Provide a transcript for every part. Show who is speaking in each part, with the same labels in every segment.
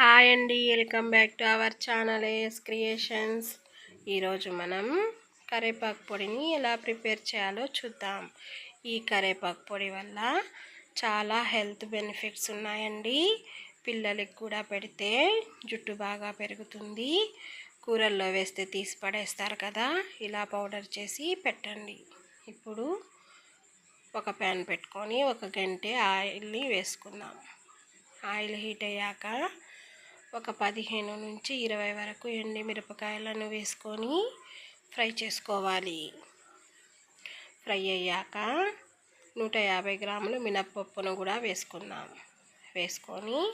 Speaker 1: Hi అండి welcome back to our channel A S creations. ఈరోజు మనం కరేపాకు పొడిని ఎలా ప్రిపేర్ చేయాలో చూద్దాం. ఈ కరేపాకు పొడి వల్ల చాలా హెల్త్ బెనిఫిట్స్ ఉన్నాయండి. పిల్లలకి కూడా పెడితే జుట్టు బాగా పెరుగుతుంది. కూరల్లో వేస్తే తీసి పడేస్తారు కదా ఇలా పౌడర్ చేసి పెట్టండి. ఇప్పుడు ఒక ప్యాన్ పెట్టుకొని ఒక గంట ఆయిల్ని వేసుకుందాం. ఆయిల్ హీట్ అయ్యాక ఒక పదిహేను నుంచి ఇరవై వరకు ఎండి మిరపకాయలను వేసుకొని ఫ్రై చేసుకోవాలి. ఫ్రై అయ్యాక నూట యాభై గ్రాములు మినప్పప్పును కూడా వేసుకుందాం. వేసుకొని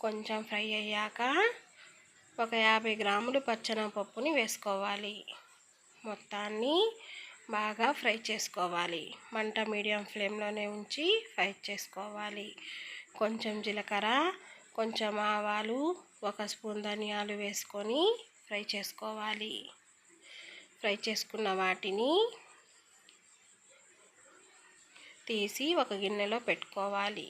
Speaker 1: కొంచెం ఫ్రై అయ్యాక ఒక యాభై గ్రాములు పచ్చనపప్పుని వేసుకోవాలి. మొత్తాన్ని బాగా ఫ్రై చేసుకోవాలి. మంట మీడియం ఫ్లేమ్లోనే ఉంచి ఫ్రై చేసుకోవాలి. కొంచెం జీలకర్ర కొంచెం ఆవాలు ఒక స్పూన్ ధనియాలు వేసుకొని ఫ్రై చేసుకోవాలి. ఫ్రై చేసుకున్న వాటిని తీసి ఒక గిన్నెలో పెట్టుకోవాలి.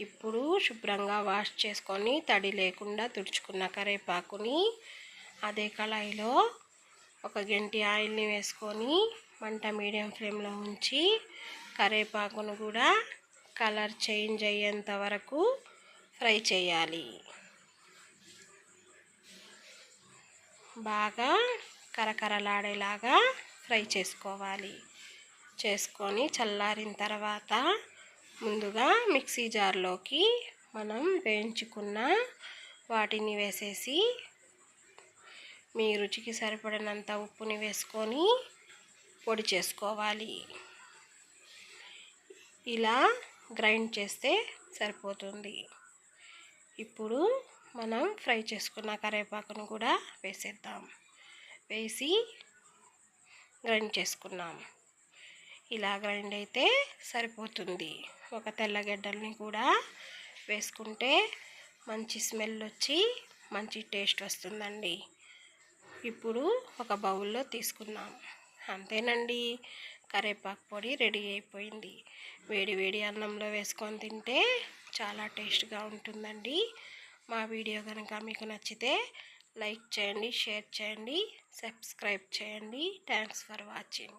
Speaker 1: ఇప్పుడు శుభ్రంగా వాష్ చేసుకొని తడి లేకుండా తుడుచుకున్న కరేపాకుని అదే కళాయిలో ఒక గంటి ఆయిల్ని వేసుకొని మంట మీడియం ఫ్లేమ్లో ఉంచి కరేపాకును కూడా కలర్ చేంజ్ అయ్యేంత వరకు ఫ్రై చేయాలి. బాగా కరకరలాడేలాగా ఫ్రై చేసుకోవాలి. చేసుకొని చల్లారిన తర్వాత ముందుగా మిక్సీ జార్లోకి మనం వేయించుకున్న వాటిని వేసేసి మీ రుచికి సరిపడినంత ఉప్పుని వేసుకొని పొడి చేసుకోవాలి. ఇలా గ్రైండ్ చేస్తే సరిపోతుంది. ఇప్పుడు మనం ఫ్రై చేసుకున్న కరివేపాకును కూడా వేసేద్దాం. వేసి గ్రైండ్ చేసుకున్నాం. ఇలా గ్రైండ్ అయితే సరిపోతుంది. ఒక తెల్లగడ్డల్ని కూడా వేసుకుంటే మంచి స్మెల్ వచ్చి మంచి టేస్ట్ వస్తుందండి. ఇప్పుడు ఒక బౌల్లో తీసుకున్నాం అంతేనండి. కరేపాకు పొడి రెడీ అయిపోయింది. వేడి వేడి అన్నంలో వేసుకొని తింటే చాలా టేస్ట్గా ఉంటుందండి. మా వీడియో కనుక మీకు నచ్చితే లైక్ చేయండి షేర్ చేయండి సబ్స్క్రైబ్ చేయండి. Thanks for watching.